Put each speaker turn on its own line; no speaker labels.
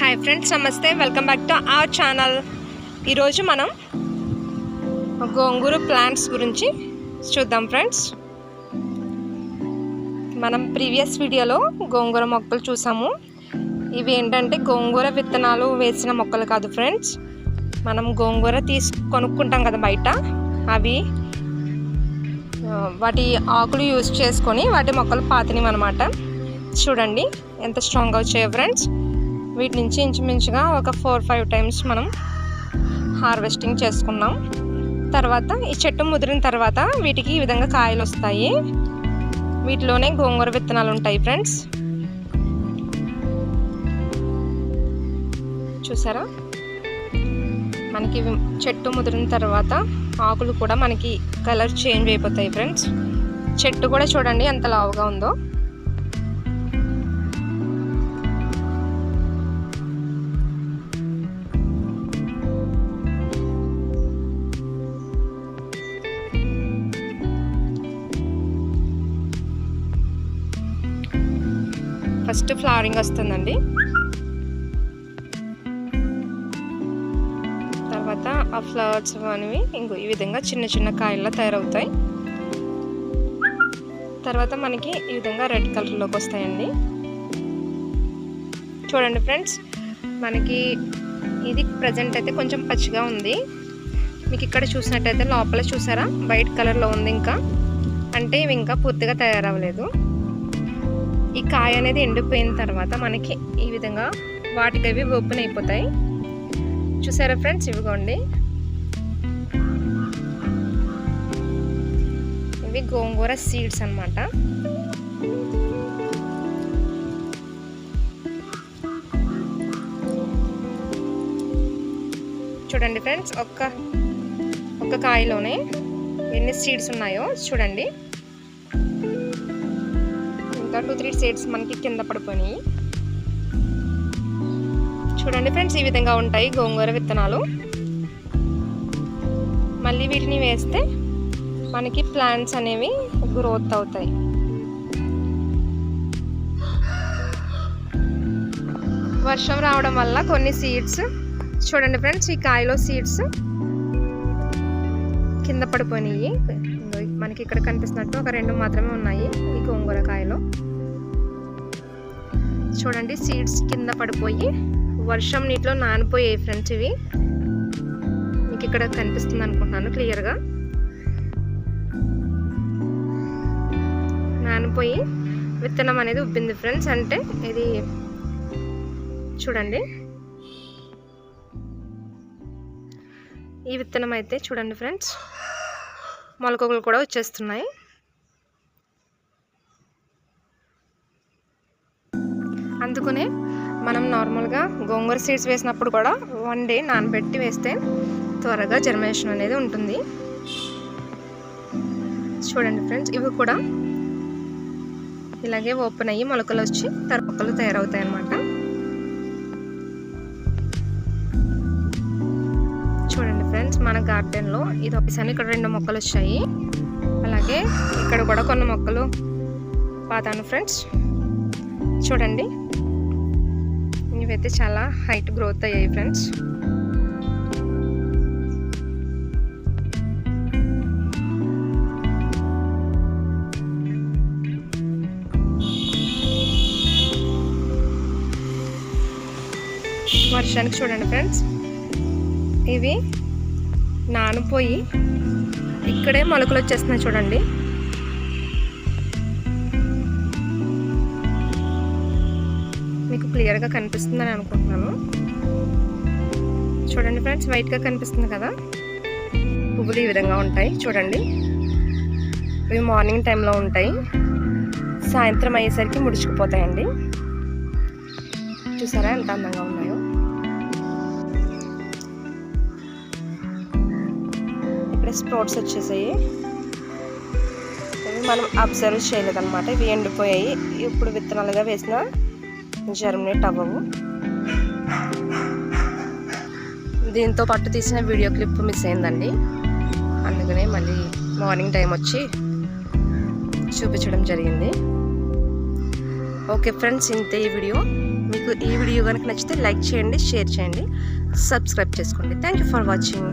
Hi friends నమస్తే. Welcome back to our channel ఈరోజు మనం గోంగూర ప్లాంట్స్ గురించి చూద్దాం ఫ్రెండ్స్ మనం ప్రీవియస్ వీడియోలో గోంగూర మొక్కలు చూసాము. ఇవి ఏంటంటే గోంగూర విత్తనాలు వేసిన మొక్కలు కాదు ఫ్రెండ్స్ మనం గోంగూర తీసు కొనుక్కుంటాం కదా బయట. అవి వాటి ఆకులు యూజ్ చేసుకొని వాటి మొక్కలు పాతినవి అనమాట చూడండి ఎంత స్ట్రాంగ్గా వచ్చాయో ఫ్రెండ్స్ వీటి నుంచి ఇంచుమించుగా ఒక ఫోర్ ఫైవ్ టైమ్స్ మనం హార్వెస్టింగ్ చేసుకున్నాం. తర్వాత ఈ చెట్టు ముదిరిన తర్వాత వీటికి ఈ విధంగా కాయలు వస్తాయి. వీటిలోనే గోంగూర విత్తనాలు ఉంటాయి ఫ్రెండ్స్. చూసారా? మనకి చెట్టు ముదిరిన తర్వాత ఆకులు కూడా మనకి కలర్ చేంజ్ అయిపోతాయి ఫ్రెండ్స్. చెట్టు కూడా చూడండి ఎంత లావుగా ఉందో. ఫస్ట్ ఫ్లవరింగ్ వస్తుందండి. తర్వాత ఆ ఫ్లవర్స్ అనేవి ఇంకో ఈ విధంగా చిన్న చిన్న కాయల్లా తయారవుతాయి. తర్వాత మనకి ఈ విధంగా రెడ్ కలర్లోకి వస్తాయండి. చూడండి ఫ్రెండ్స్ మనకి ఇది ప్రజెంట్ అయితే కొంచెం పచ్చిగా ఉంది. మీకు ఇక్కడ చూసినట్టయితే లోపల చూసారా? వైట్ కలర్లో ఉంది ఇంకా. అంటే ఇవి ఇంకా పూర్తిగా తయారవ్వలేదు. ఈ కాయ అనేది ఎండిపోయిన తర్వాత మనకి ఈ విధంగా వాటికి అవి ఓపెన్ అయిపోతాయి. చూసారా ఫ్రెండ్స్? ఇవిగోండి. ఇవి గోంగూర సీడ్స్ అన్నమాట. చూడండి ఫ్రెండ్స్ ఒక్క ఒక్క కాయలోనే ఎన్ని సీడ్స్ ఉన్నాయో చూడండి. ఇంకా టూ త్రీ షేడ్స్ మనకి కింద పడిపోయినాయి. చూడండి ఫ్రెండ్స్ ఈ విధంగా ఉంటాయి గోంగూర విత్తనాలు. మళ్ళీ వీటిని వేస్తే మనకి ప్లాంట్స్ అనేవి గ్రోత్ అవుతాయి. వర్షం రావడం వల్ల కొన్ని సీడ్స్ చూడండి ఫ్రెండ్స్ ఈ కాయలో సీడ్స్ కింద పడిపోయినాయి. మనకి ఇక్కడ కనిపిస్తున్నట్టు ఒక రెండు మాత్రమే ఉన్నాయి ఈ గోంగూరకాయలో. చూడండి సీడ్స్ కింద పడిపోయి వర్షం నీటిలో నానిపోయాయి ఫ్రెండ్స్ ఇవి. మీకు ఇక్కడ కనిపిస్తుంది అనుకుంటున్నాను క్లియర్గా నానిపోయి విత్తనం అనేది ఉబ్బింది ఫ్రెండ్స్ అంటే ఇది చూడండి. ఈ విత్తనం అయితే చూడండి ఫ్రెండ్స్ మొలకలు కూడా వచ్చేస్తున్నాయి. అందుకనే మనం నార్మల్గా గోంగూర సీడ్స్ వేసినప్పుడు కూడా వన్ డే నానబెట్టి వేస్తే త్వరగా జర్మినేషన్ అనేది ఉంటుంది. చూడండి ఫ్రెండ్స్ ఇవి కూడా ఇలాగే ఓపెన్ అయ్యి మొలకలు వచ్చి తరపక్కలు తయారవుతాయి అన్నమాట మన గార్డెన్లో ఇది ఒకసారి ఇక్కడ రెండు మొక్కలు వచ్చాయి. అలాగే ఇక్కడ కూడా కొన్ని మొక్కలు. పాతాను ఫ్రెండ్స్ చూడండి. ఇవైతే చాలా హైట్ గ్రోత్ అయ్యాయి ఫ్రెండ్స్. వర్షానికి చూడండి ఫ్రెండ్స్. ఇవి నానిపోయి ఇక్కడే మొలకలు వచ్చేస్తున్నాయి చూడండి. మీకు క్లియర్గా కనిపిస్తుందని అనుకుంటున్నాను. చూడండి ఫ్రెండ్స్ వైట్గా కనిపిస్తుంది కదా. పువ్వులు ఈ విధంగా ఉంటాయి చూడండి. ఇవి మార్నింగ్ టైంలో ఉంటాయి. సాయంత్రం అయ్యేసరికి ముడుచుకుపోతాయండి. చూసారా ఎంత అందంగా ఉన్నాయో? ఇక్కడ స్ప్రోట్స్ వచ్చేసాయి. ఇవి మనం అబ్జర్వ్ చేయలేదన్నమాట. ఇవి ఎండిపోయాయి. ఇప్పుడు విత్తనాలుగా వేసిన జర్మినేట్ అవ్వవు. దీంతో పాటు తీసిన వీడియో క్లిప్ మిస్ అయిందండి. అందుకనే మళ్ళీ మార్నింగ్ టైం వచ్చి చూపించడం జరిగింది. ఓకే ఫ్రెండ్స్ ఇంతే ఈ వీడియో. మీకు ఈ వీడియో కనుక నచ్చితే లైక్ చేయండి షేర్ చేయండి సబ్స్క్రైబ్ చేసుకోండి. Thank you for watching.